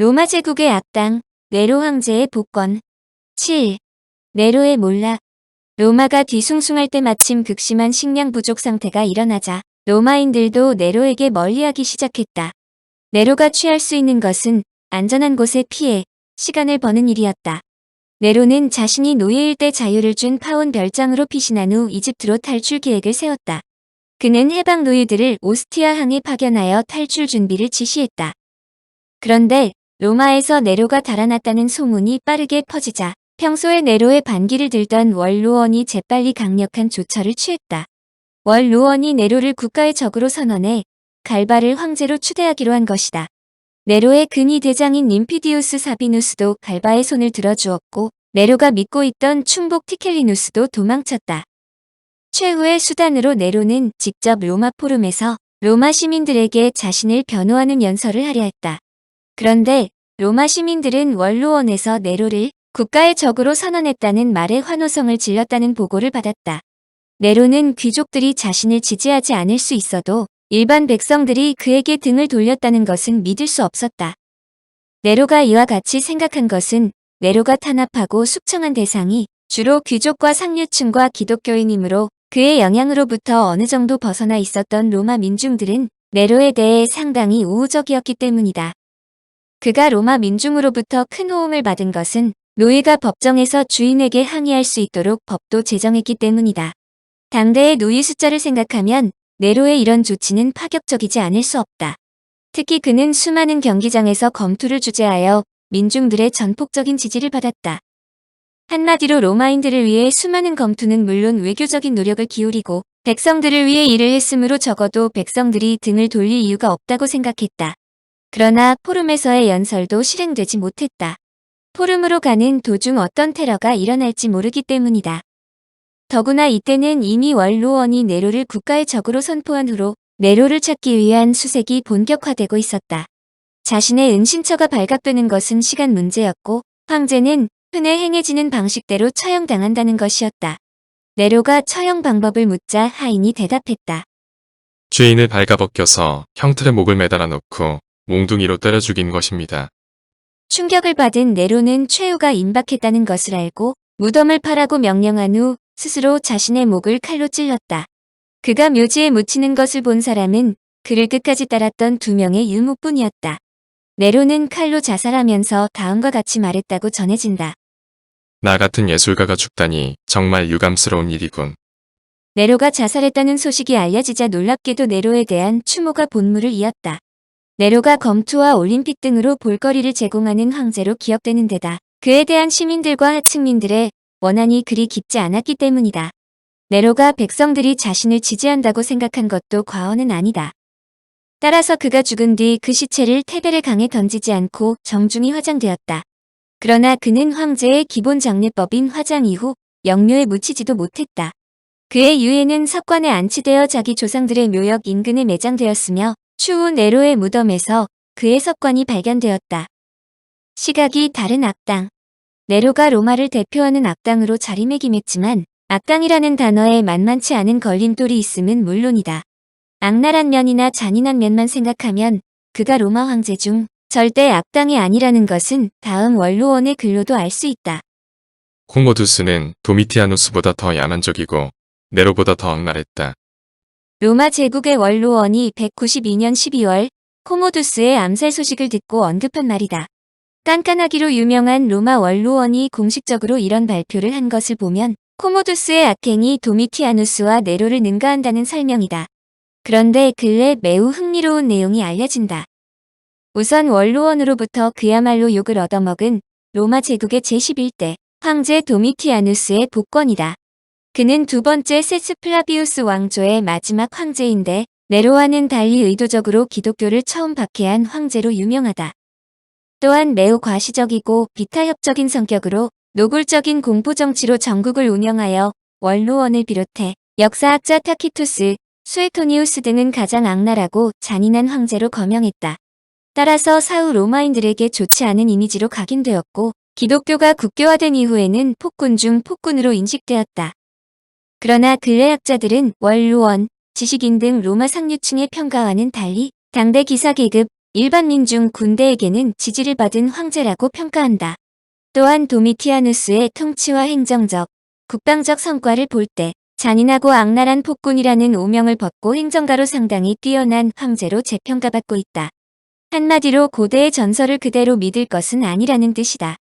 로마 제국의 악당, 네로 황제의 복권. 7. 네로의 몰락. 로마가 뒤숭숭할 때 마침 극심한 식량 부족 상태가 일어나자 로마인들도 네로에게 멀리하기 시작했다. 네로가 취할 수 있는 것은 안전한 곳에 피해 시간을 버는 일이었다. 네로는 자신이 노예일 때 자유를 준 파온 별장으로 피신한 후 이집트로 탈출 계획을 세웠다. 그는 해방 노예들을 오스티아 항에 파견하여 탈출 준비를 지시했다. 그런데 로마에서 네로가 달아났다는 소문이 빠르게 퍼지자 평소에 네로의 반기를 들던 월로원이 재빨리 강력한 조처를 취했다. 월로원이 네로를 국가의 적으로 선언해 갈바를 황제로 추대하기로 한 것이다. 네로의 근위 대장인 림피디우스 사비누스도 갈바의 손을 들어주었고 네로가 믿고 있던 충복 티켈리누스도 도망쳤다. 최후의 수단으로 네로는 직접 로마 포럼에서 로마 시민들에게 자신을 변호하는 연설을 하려 했다. 그런데 로마 시민들은 원로원에서 네로를 국가의 적으로 선언했다는 말에 환호성을 질렀다는 보고를 받았다. 네로는 귀족들이 자신을 지지하지 않을 수 있어도 일반 백성들이 그에게 등을 돌렸다는 것은 믿을 수 없었다. 네로가 이와 같이 생각한 것은 네로가 탄압하고 숙청한 대상이 주로 귀족과 상류층과 기독교인이므로 그의 영향으로부터 어느 정도 벗어나 있었던 로마 민중들은 네로에 대해 상당히 우호적이었기 때문이다. 그가 로마 민중으로부터 큰 호응을 받은 것은 노예가 법정에서 주인에게 항의할 수 있도록 법도 제정했기 때문이다. 당대의 노예 숫자를 생각하면 네로의 이런 조치는 파격적이지 않을 수 없다. 특히 그는 수많은 경기장에서 검투를 주재하여 민중들의 전폭적인 지지를 받았다. 한마디로 로마인들을 위해 수많은 검투는 물론 외교적인 노력을 기울이고 백성들을 위해 일을 했으므로 적어도 백성들이 등을 돌릴 이유가 없다고 생각했다. 그러나 포름에서의 연설도 실행되지 못했다. 포름으로 가는 도중 어떤 테러가 일어날지 모르기 때문이다. 더구나 이때는 이미 원로원이 네로를 국가의 적으로 선포한 후로 네로를 찾기 위한 수색이 본격화되고 있었다. 자신의 은신처가 발각되는 것은 시간 문제였고 황제는 흔해 행해지는 방식대로 처형당한다는 것이었다. 네로가 처형 방법을 묻자 하인이 대답했다. 죄인을 발가벗겨서 형틀에 목을 매달아 놓고 몽둥이로 때려 죽인 것입니다. 충격을 받은 네로는 최후가 임박했다는 것을 알고 무덤을 파라고 명령한 후 스스로 자신의 목을 칼로 찔렀다. 그가 묘지에 묻히는 것을 본 사람은 그를 끝까지 따랐던 두 명의 유무뿐이었다. 네로는 칼로 자살하면서 다음과 같이 말했다고 전해진다. 나 같은 예술가가 죽다니 정말 유감스러운 일이군. 네로가 자살했다는 소식이 알려지자 놀랍게도 네로에 대한 추모가 본물을 이었다. 네로가 검투와 올림픽 등으로 볼거리를 제공하는 황제로 기억되는 데다 그에 대한 시민들과 하층민들의 원한이 그리 깊지 않았기 때문이다. 네로가 백성들이 자신을 지지한다고 생각한 것도 과언은 아니다. 따라서 그가 죽은 뒤 그 시체를 테베레 강에 던지지 않고 정중히 화장되었다. 그러나 그는 황제의 기본 장례법인 화장 이후 영묘에 묻히지도 못했다. 그의 유해는 석관에 안치되어 자기 조상들의 묘역 인근에 매장되었으며 추후 네로의 무덤에서 그의 석관이 발견되었다. 시각이 다른 악당. 네로가 로마를 대표하는 악당으로 자리매김했지만 악당이라는 단어에 만만치 않은 걸림돌이 있음은 물론이다. 악랄한 면이나 잔인한 면만 생각하면 그가 로마 황제 중 절대 악당이 아니라는 것은 다음 원로원의 글로도 알 수 있다. 코모두스는 도미티아누스보다 더 야만적이고 네로보다 더 악랄했다. 로마 제국의 원로원이 192년 12월 코모두스의 암살 소식을 듣고 언급한 말이다. 깐깐하기로 유명한 로마 원로원이 공식적으로 이런 발표를 한 것을 보면 코모두스의 악행이 도미티아누스와 네로를 능가한다는 설명이다. 그런데 근래 매우 흥미로운 내용이 알려진다. 우선 원로원으로부터 그야말로 욕을 얻어먹은 로마 제국의 제11대 황제 도미티아누스의 복권이다. 그는 두 번째 세스 플라비우스 왕조의 마지막 황제인데 네로와는 달리 의도적으로 기독교를 처음 박해한 황제로 유명하다. 또한 매우 과시적이고 비타협적인 성격으로 노골적인 공포정치로 전국을 운영하여 원로원을 비롯해 역사학자 타키투스, 수에토니우스 등은 가장 악랄하고 잔인한 황제로 거명했다. 따라서 사후 로마인들에게 좋지 않은 이미지로 각인되었고 기독교가 국교화된 이후에는 폭군 중 폭군으로 인식되었다. 그러나 근래학자들은 원로원, 지식인 등 로마 상류층의 평가와는 달리 당대 기사계급, 일반 민 중 군대에게는 지지를 받은 황제라고 평가한다. 또한 도미티아누스의 통치와 행정적, 국방적 성과를 볼 때 잔인하고 악랄한 폭군이라는 오명을 벗고 행정가로 상당히 뛰어난 황제로 재평가받고 있다. 한마디로 고대의 전설을 그대로 믿을 것은 아니라는 뜻이다.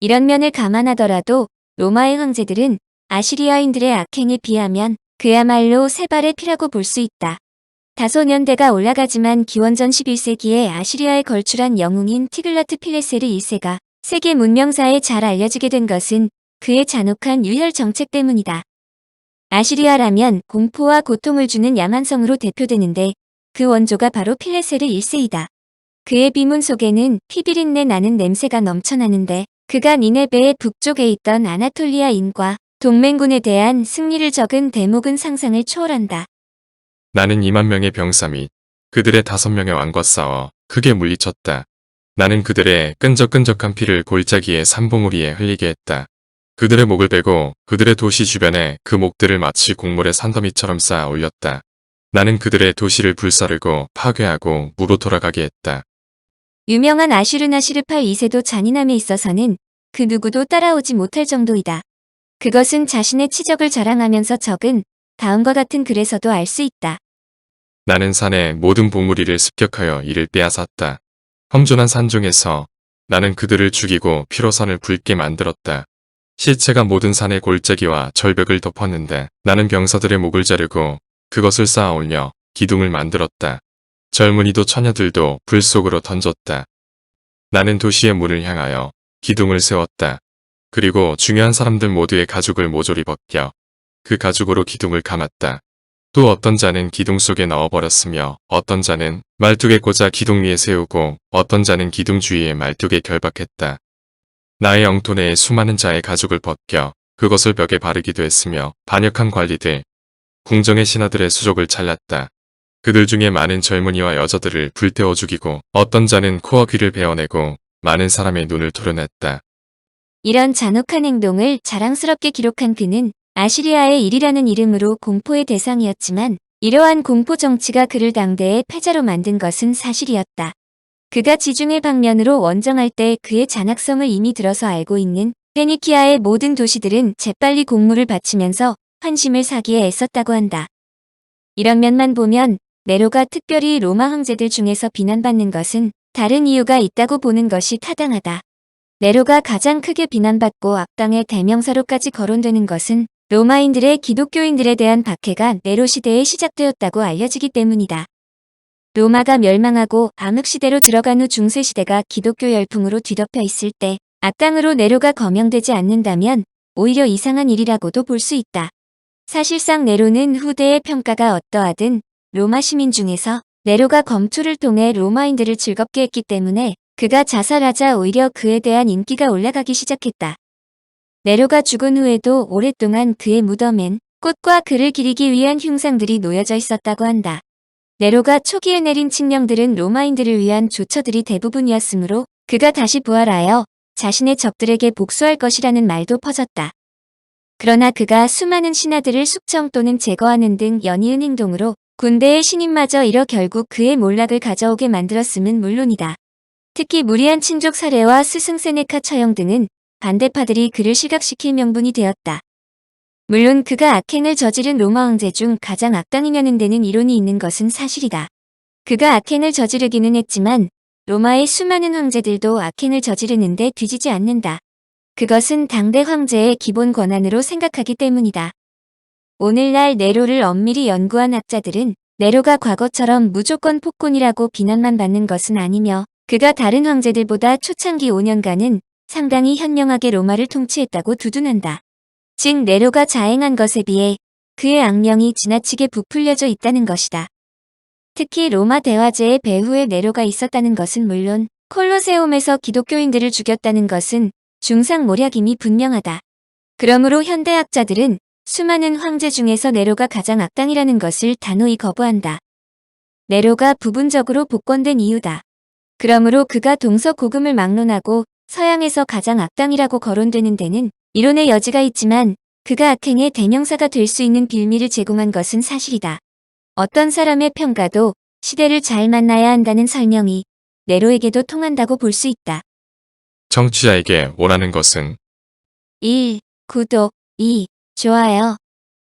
이런 면을 감안하더라도 로마의 황제들은 아시리아인들의 악행에 비하면 그야말로 세 발의 피라고 볼 수 있다. 다소 년대가 올라가지만 기원전 11세기에 아시리아에 걸출한 영웅인 티글라트 필레세르 1세가 세계 문명사에 잘 알려지게 된 것은 그의 잔혹한 유혈 정책 때문이다. 아시리아라면 공포와 고통을 주는 야만성으로 대표되는데 그 원조가 바로 필레세르 1세이다. 그의 비문 속에는 피비린내 나는 냄새가 넘쳐나는데 그가 니네베의 북쪽에 있던 아나톨리아인과 동맹군에 대한 승리를 적은 대목은 상상을 초월한다. 나는 2만 명의 병사 및 그들의 다섯 명의 왕과 싸워 크게 물리쳤다. 나는 그들의 끈적끈적한 피를 골짜기의 산봉우리에 흘리게 했다. 그들의 목을 빼고 그들의 도시 주변에 그 목들을 마치 곡물의 산더미처럼 쌓아 올렸다. 나는 그들의 도시를 불사르고 파괴하고 무로 돌아가게 했다. 유명한 아슈르나시르팔 2세도 잔인함에 있어서는 그 누구도 따라오지 못할 정도이다. 그것은 자신의 치적을 자랑하면서 적은 다음과 같은 글에서도 알 수 있다. 나는 산의 모든 봉우리를 습격하여 이를 빼앗았다. 험준한 산중에서 나는 그들을 죽이고 피로 산을 붉게 만들었다. 시체가 모든 산의 골짜기와 절벽을 덮었는데 나는 병사들의 목을 자르고 그것을 쌓아 올려 기둥을 만들었다. 젊은이도 처녀들도 불 속으로 던졌다. 나는 도시의 문을 향하여 기둥을 세웠다. 그리고 중요한 사람들 모두의 가죽을 모조리 벗겨 그 가죽으로 기둥을 감았다. 또 어떤 자는 기둥 속에 넣어버렸으며 어떤 자는 말뚝에 꽂아 기둥 위에 세우고 어떤 자는 기둥 주위에 말뚝에 결박했다. 나의 영토 내에 수많은 자의 가죽을 벗겨 그것을 벽에 바르기도 했으며 반역한 관리들, 궁정의 신하들의 수족을 잘랐다. 그들 중에 많은 젊은이와 여자들을 불태워 죽이고 어떤 자는 코와 귀를 베어내고 많은 사람의 눈을 도려냈다. 이런 잔혹한 행동을 자랑스럽게 기록한 그는 아시리아의 일이라는 이름으로 공포의 대상이었지만 이러한 공포 정치가 그를 당대의 패자로 만든 것은 사실이었다. 그가 지중해 방면으로 원정할 때 그의 잔악성을 이미 들어서 알고 있는 페니키아의 모든 도시들은 재빨리 공물을 바치면서 환심을 사기에 애썼다고 한다. 이런 면만 보면 네로가 특별히 로마 황제들 중에서 비난받는 것은 다른 이유가 있다고 보는 것이 타당하다. 네로가 가장 크게 비난받고 악당의 대명사로까지 거론되는 것은 로마인들의 기독교인들에 대한 박해가 네로 시대에 시작되었다고 알려지기 때문이다. 로마가 멸망하고 암흑시대로 들어간 후 중세시대가 기독교 열풍으로 뒤덮여 있을 때 악당으로 네로가 거명되지 않는다면 오히려 이상한 일이라고도 볼 수 있다. 사실상 네로는 후대의 평가가 어떠하든 로마 시민 중에서 네로가 검투를 통해 로마인들을 즐겁게 했기 때문에 그가 자살하자 오히려 그에 대한 인기가 올라가기 시작했다. 네로가 죽은 후에도 오랫동안 그의 무덤엔 꽃과 그를 기리기 위한 흉상들이 놓여져 있었다고 한다. 네로가 초기에 내린 칙령들은 로마인들을 위한 조처들이 대부분이었으므로 그가 다시 부활하여 자신의 적들에게 복수할 것이라는 말도 퍼졌다. 그러나 그가 수많은 신하들을 숙청 또는 제거하는 등 연이은 행동으로 군대의 신임마저 잃어 결국 그의 몰락을 가져오게 만들었음은 물론이다. 특히 무리한 친족 사례와 스승 세네카 처형 등은 반대파들이 그를 시각시킬 명분이 되었다. 물론 그가 악행을 저지른 로마 황제 중 가장 악당이냐는 데는 이론이 있는 것은 사실이다. 그가 악행을 저지르기는 했지만 로마의 수많은 황제들도 악행을 저지르는데 뒤지지 않는다. 그것은 당대 황제의 기본 권한으로 생각하기 때문이다. 오늘날 네로를 엄밀히 연구한 학자들은 네로가 과거처럼 무조건 폭군이라고 비난만 받는 것은 아니며 그가 다른 황제들보다 초창기 5년간은 상당히 현명하게 로마를 통치했다고 두둔한다. 즉 네로가 자행한 것에 비해 그의 악명이 지나치게 부풀려져 있다는 것이다. 특히 로마 대화제의 배후에 네로가 있었다는 것은 물론 콜로세움에서 기독교인들을 죽였다는 것은 중상모략임이 분명하다. 그러므로 현대학자들은 수많은 황제 중에서 네로가 가장 악당이라는 것을 단호히 거부한다. 네로가 부분적으로 복권된 이유다. 그러므로 그가 동서 고금을 막론하고 서양에서 가장 악당이라고 거론되는 데는 이론의 여지가 있지만 그가 악행의 대명사가 될 수 있는 빌미를 제공한 것은 사실이다. 어떤 사람의 평가도 시대를 잘 만나야 한다는 설명이 네로에게도 통한다고 볼 수 있다. 청취자에게 원하는 것은 1. 구독 2. 좋아요